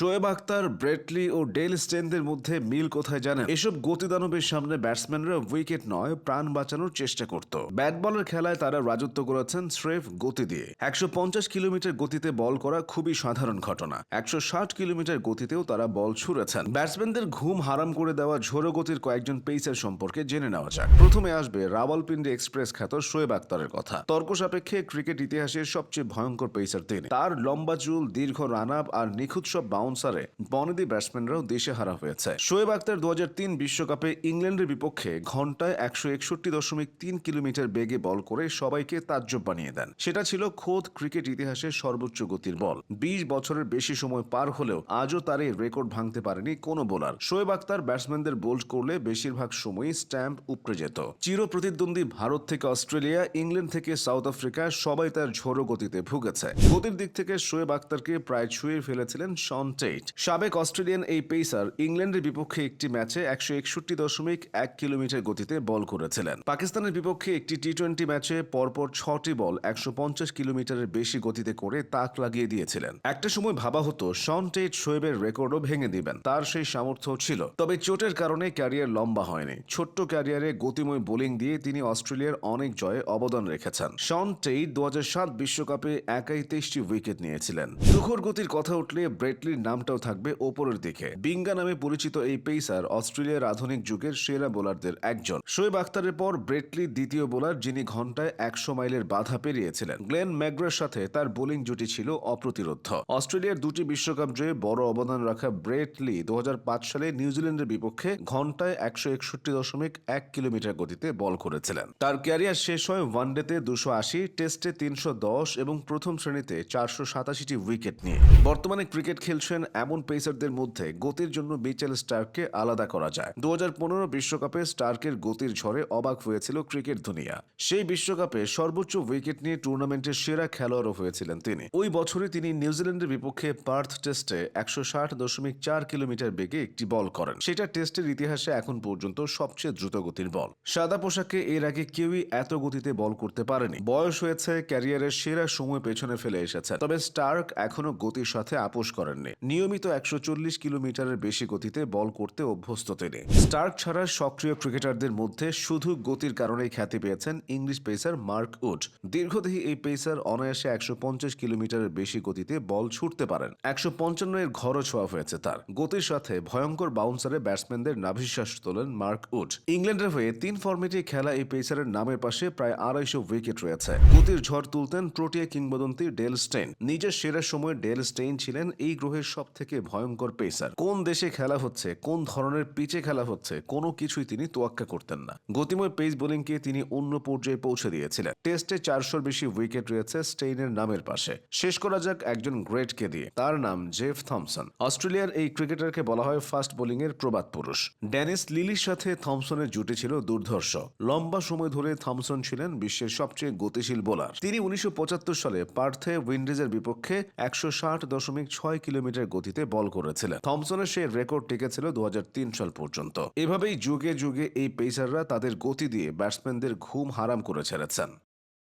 Shoaib Akhtar Brett Lee ও Dale স্টেনদের মধ্যে মিল কোথায় জানেন? এসব গতিদানবের সামনে ব্যাটসম্যানরা উইকেট নয়, প্রাণ বাঁচানোর চেষ্টা করত। ব্যাট বলের খেলায় তারা রাজত্ব করেছেন স্রেফ গতি দিয়ে। একশো পঞ্চাশ কিলোমিটার গতিতে বল করা খুবই সাধারণ ঘটনা। একশো ষাট কিলোমিটার গতিতেও তারা বল ছুঁড়েছেন। ব্যাটসম্যানদের ঘুম হারাম করে দেওয়া ঝোড়ো গতির কয়েকজন পেসার সম্পর্কে জেনে নেওয়া যাক। প্রথমে আসবে রাওয়ালপিন্ডি এক্সপ্রেস খ্যাত শোয়েব আক্তারের কথা। তর্ক সাপেক্ষে ক্রিকেট ইতিহাসের সবচেয়ে ভয়ঙ্কর পেসার তিনি। তার লম্বা চুল, দীর্ঘ রান আর নিখুঁত সব বাউন্সারে বনেদি ব্যাটসম্যানরাও দেশে হারা হয়েছে। শোয়েব আক্তার দু বিশ্বকাপে ইংল্যান্ডের বিপক্ষে ঘন্টায় একশো একষট্টি দশমিক তিন কিলোমিটার বেগে বল করে সবাইকে তাজ্জব বানিয়ে দেন। সেটা ছিল খোদ ক্রিকেট ইতিহাসের সর্বোচ্চ গতির বল। বিশ বছরের বেশি সময় পার হলেও আজও তার এই রেকর্ড ভাঙতে পারেনি কোনো বোলার। শোয়েব আক্তার ব্যাটসম্যানদের বোল্ড করলে বেশিরভাগ সময়ই স্ট্যাম্প উপড়ে যেত। চির প্রতিদ্বন্দ্বী ভারত থেকে অস্ট্রেলিয়া, ইংল্যান্ড থেকে সাউথ আফ্রিকা সবাই তার ঝোড়ো গতিতে ভুগেছে। গতির দিক থেকে শোয়েব আক্তারকে প্রায় ছুঁয়ে ফেলেছিলেন শন টেইট সাবেক অস্ট্রেলিয়ান এই পেসার ইংল্যান্ডের বিপক্ষে একটি ম্যাচে একশো একষট্টি দশমিক এক কিলোমিটার গতিতে বল করেছিলেন। পাকিস্তানের বিপক্ষে একটি টি টোয়েন্টি ম্যাচে পরপর ছটি বল একশো পঞ্চাশ কিলোমিটারের বেশি গতিতে করে তাক লাগিয়ে দিয়েছিলেন। একটা সময় ভাবা হতো, শন টেইট শোয়েবের রেকর্ডও ভেঙে দিবেন। তার সেই সামর্থ্য ছিল। তবে চোটের কারণে ক্যারিয়ার লম্বা হয়নি। ছোট্ট ক্যারিয়ারে গতিময় বোলিং দিয়ে তিনি অস্ট্রেলিয়ার অনেক জয়ে অবদান রেখেছেন। শন টেইট দু বিশ্বকাপে একাই তেইশটি উইকেট নিয়েছিলেন। তুখর গতির কথা উঠলে ব্রেটলির নামটাও থাকবে ওপরের দিকে। বিঙ্গা নামে পরিচিত এই পেসার অস্ট্রেলিয়ার আধুনিক যুগের সেরা বোলারদের একজন। শোয়েব আক্তারের পর ব্রেটলি দ্বিতীয় বোলার, যিনি ঘন্টায় একশো মাইলের বাধা পেরিয়েছিলেন। গ্লেন ম্যাগ্রার সাথে তার বোলিং জুটি ছিল অপ্রতিরোধ অস্ট্রেলিয়ার দুটি বিশ্বকাপ জয়ে বড় অবদান রাখা ব্রেটলি দু সালে নিউজিল্যান্ডের বিপক্ষে ঘন্টায় একশো এক কিলোমিটার গতিতে বল করেছিলেন। তার ক্যারিয়ার শেষ হয় ওয়ানডেতে দুশো আশি, টেস্টে তিনশো দশ এবং প্রথম শ্রেণীতে চারশো সাতাশিটি উইকেট নিয়ে। বর্তমানে ক্রিকেট খেলছেন এমন পেসারদের মধ্যে গতির জন্য বিচেল স্টার্ককে আলাদা করা যায়। দু বিশ্বকাপে স্টার্কের গতির ঝড়ে অবাক হয়েছিল ক্রিকেট দুনিয়া। সেই বিশ্বকাপে সর্বোচ্চ উইকেট নিয়ে টুর্নামেন্টের সেরা খেলোয়াড়ও হয়েছিলেন তিনি। ওই বছরই তিনি নিউজিল্যান্ডের বিপক্ষে পার্থ টেস্টে একশো ষাট দশমিক চার কিলোমিটার বেগে একটি বল করেন। সেটা টেস্টের ইতিহাসে এখন পর্যন্ত সবচেয়ে দ্রুত গতির বল। সাদা পোশাকে এর আগে কেউই এত গতিতে বল করতে পারেনি। বয়স হয়েছে ক্যারিয়ারের সেরা সময় পেছনে ফেলে এসেছে তবে স্টার্ক এখনও গতির সাথে আপোষ করেননি। নিয়মিত একশো চল্লিশ কিলোমিটারের বেশি গতিতে বল করতে অভ্যস্ত তিনি। স্টার্ক ছাড়া সক্রিয় ক্রিকেটারদের মধ্যে শুধু গতির কারণেই খ্যাতি পেয়েছেন ইংলিশ পেসার মার্ক উড। দীর্ঘদেহী এই পেসার অনায়াসে একশো পঞ্চাশ কিলোমিটারের বেশি গতিতে বল ছুটতে পারেন। একশো পঞ্চান্ন এর ঘরও ছোঁয়া হয়েছে তার। গতির সাথে ভয়ঙ্কর বাউন্সারে ব্যাটসম্যানদের নাভিশ্বাস তোলেন মার্ক উড। ইংল্যান্ডের হয়ে তিন ফর্মেটে খেলা এই পেসারের নামের পাশে প্রায় আড়াইশো উইকেট রয়েছে। গতির ঝড় তুলতেন প্রোটিয়া কিংবদন্তি ডেল স্টেন নিজের সেরা সময় ডেল স্টেইন ছিলেন এই গ্রহের সব থেকে ভয়ঙ্কর পেসার। কোন দেশে খেলা হচ্ছে, কোন ধরনের পিচে খেলা হচ্ছে, কোনো কিছুই তিনি তোয়াক্কা করতেন না। গতিময় পেস বোলিংকে তিনি অন্য পর্যায়ে পৌঁছে দিয়েছিলেন। টেস্টে চারশোর বেশি উইকেট রয়েছে স্টেইনের নামের পাশে। শেষ করা যাক একজন গ্রেটকে দিয়ে, তার নাম জেফ থমসন। অস্ট্রেলিয়ার এই ক্রিকেটারকে বলা হয় ফাস্ট বোলিং এর প্রবাদ পুরুষ। ড্যানিস লিলির সাথে থমসনের জুটি ছিল দুর্ধর্ষ। লম্বা সময় ধরে থমসন ছিলেন বিশ্বের সবচেয়ে গতিশীল বোলার। তিনি উনিশশো পঁচাত্তর সালে পার্থে উইন্ডিজের বিপক্ষে একশো ষাট দশমিক ছয় কিলোমিটার গতিতে বল করেছিলেন। থমসনের সেই রেকর্ড টিকেছিল দু সাল পর্যন্ত। এভাবেই যুগে যুগে এই পেসাররা তাদের গতি দিয়ে ব্যাটসম্যানদের ঘুম হারাম করে ছেড়েছেন।